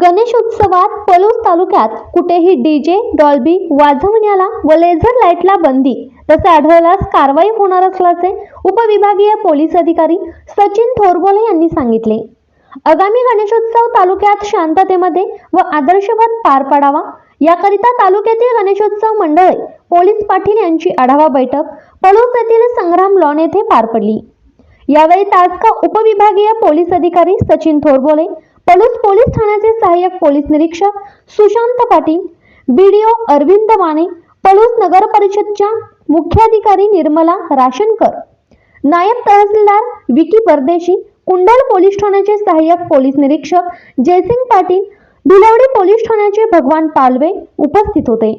गणेश उत्सवात पलूस तालुक्यात कुठेही डीजे डॉल्बी वाजवण्याला व लेझर लाईटला बंदी तसे आढळल्यास कारवाई होणार असल्याचे उपविभागीय पोलीस अधिकारी सचिन थोरबोले यांनी सांगितले. आगामी गणेशोत्सव तालुक्यात शांततेमध्ये व आदर्शवत पार पाडावा याकरिता तालुक्यातील गणेशोत्सव मंडळे पोलीस पाटील यांची आढावा बैठक पलूस येथील संग्राम लॉन येथे पार पडली. यावेळी तासका उपविभागीय पोलीस अधिकारी सचिन थोरबोले पलूस पोलीस ठाण्याचे सहाय्यक पोलीस निरीक्षक सुशांत पाटील बीडीओ अरविंद माने पलूस नगर परिषदच्या मुख्याधिकारी निर्मला राशनकर नायब तहसीलदार विकी परदेशी कुंडल पोलीस ठाण्याचे सहाय्यक पोलीस निरीक्षक जयसिंग पाटील भिलवडी पोलीस ठाण्याचे भगवान पालवे उपस्थित होते.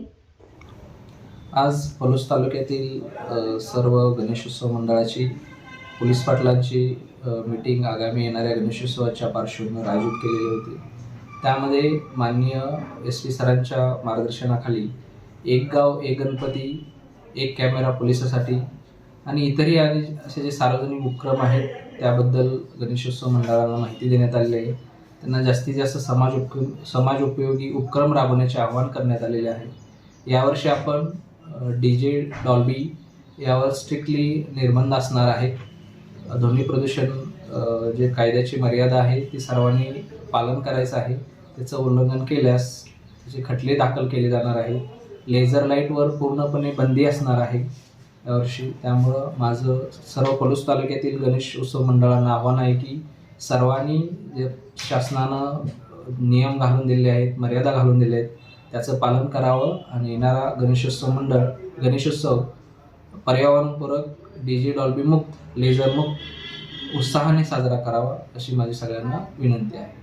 आज पलूस तालुक्यातील सर्व गणेशोत्सव मंडळाची पोलीस पाटलांची मीटिंग आगामी येणाऱ्या गणेशोत्सवाच्या पार्श्वभूमीवर आयोजित केलेली होती. त्यामध्ये माननीय एस पी सरांच्या मार्गदर्शनाखाली एक गाव एक गणपती एक कॅमेरा पोलिसासाठी आणि इतरही आणि असे जे सार्वजनिक उपक्रम आहेत त्याबद्दल गणेशोत्सव मंडळाला माहिती देण्यात आलेली आहे. त्यांना जास्तीत जास्त समाज उप समाज उपयोगी उपक्रम राबवण्याचे आवाहन करण्यात आलेले आहे. यावर्षी आपण डी जे डॉल्बी यावर स्ट्रिक्टली निर्बंध असणार आहे ध्वनी प्रदूषण जे कायद्याची मर्यादा आहे ती सर्वांनी पालन करायचं आहे. त्याचं उल्लंघन केल्यास त्याचे खटले दाखल केले जाणार आहे. लेझर लाईटवर पूर्णपणे बंदी असणार आहे यावर्षी त्यामुळं माझं सर्व पलूस तालुक्यातील गणेश उत्सव मंडळांना आव्हान आहे की सर्वांनी जे शासनानं नियम घालून दिले आहेत मर्यादा घालून दिल्या आहेत त्याचं पालन करावं. आणि येणारा गणेशोत्सव मंडळ गणेशोत्सव पर्यावरणपूरक डी जे डॉल्बी मुक्त लेझर मुक्त उत्साहाने साजरा करावा अशी माझी सगळ्यांना विनंती आहे.